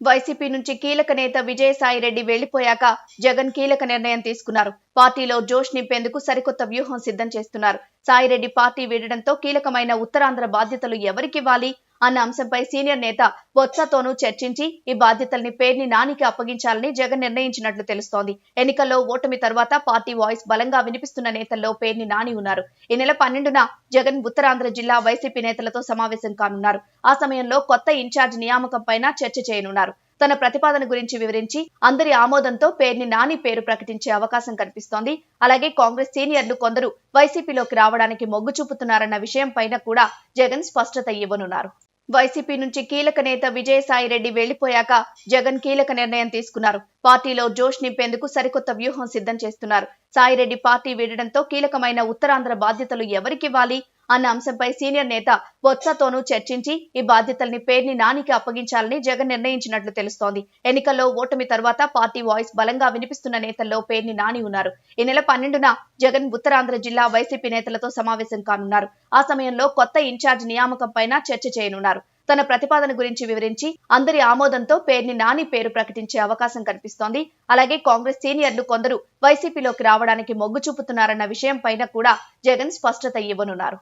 YCP నుంచి కీలక నేత విజయసాయి రెడ్డి వెళ్ళిపోయాక జగన్ కీలక నిర్ణయం తీసుకున్నారు. పార్టీలో జోష్ నింపేందుకు సరికొత్త వ్యూహం సిద్ధం చేస్తున్నారు. సాయిరెడ్డి పార్టీ వీడడంతో కీలకమైన ఉత్తరాంధ్ర బాధ్యతలు ఎవరికివ్వాలి అన్న అంశంపై సీనియర్ నేత బొత్సతోనూ చర్చించి ఈ బాధ్యతల్ని పేర్ని నానికి అప్పగించాలని జగన్ నిర్ణయించినట్లు తెలుస్తోంది. ఎన్నికల్లో ఓటమి తర్వాత పార్టీ వాయిస్ బలంగా వినిపిస్తున్న నేతల్లో పేర్ని నాని ఉన్నారు. ఈ నెల పన్నెండున జగన్ ఉత్తరాంధ్ర జిల్లా వైసీపీ నేతలతో సమావేశం కానున్నారు. ఆ సమయంలో కొత్త ఇన్ఛార్జ్ నియామకం పైన చర్చ చేయనున్నారు. తన ప్రతిపాదన గురించి వివరించి అందరి ఆమోదంతో పేర్ని నాని పేరు ప్రకటించే అవకాశం కనిపిస్తోంది. అలాగే కాంగ్రెస్ సీనియర్లు కొందరు వైసీపీలోకి రావడానికి మొగ్గు చూపుతున్నారన్న విషయం పైన కూడా జగన్ స్పష్టత ఇవ్వనున్నారు. వైసీపీ నుంచి కీలక నేత విజయసాయి రెడ్డి వెళ్ళిపోయాక జగన్ కీలక నిర్ణయం తీసుకున్నారు. పార్టీలో జోష్ నింపేందుకు సరికొత్త వ్యూహం సిద్ధం చేస్తున్నారు. సాయిరెడ్డి పార్టీ వీడడంతో కీలకమైన ఉత్తరాంధ్ర బాధ్యతలు ఎవరికివ్వాలి అన్న అంశంపై సీనియర్ నేత బొత్సతోనూ చర్చించి ఈ బాధ్యతల్ని పేర్ని నానికి అప్పగించాలని జగన్ నిర్ణయించినట్లు తెలుస్తోంది. ఎన్నికల్లో ఓటమి తర్వాత పార్టీ వాయిస్ బలంగా వినిపిస్తున్న నేతల్లో పేర్ని నాని ఉన్నారు. ఈ నెల పన్నెండున జగన్ ఉత్తరాంధ్ర జిల్లా వైసీపీ నేతలతో సమావేశం కానున్నారు. ఆ సమయంలో కొత్త ఇన్ఛార్జ్ నియామకం పైన చర్చ చేయనున్నారు. తన ప్రతిపాదన గురించి వివరించి అందరి ఆమోదంతో పేర్ని నాని పేరు ప్రకటించే అవకాశం కనిపిస్తోంది. అలాగే కాంగ్రెస్ సీనియర్లు కొందరు వైసీపీలోకి రావడానికి మొగ్గు చూపుతున్నారన్న విషయం పైన కూడా జగన్ స్పష్టత ఇవ్వనున్నారు.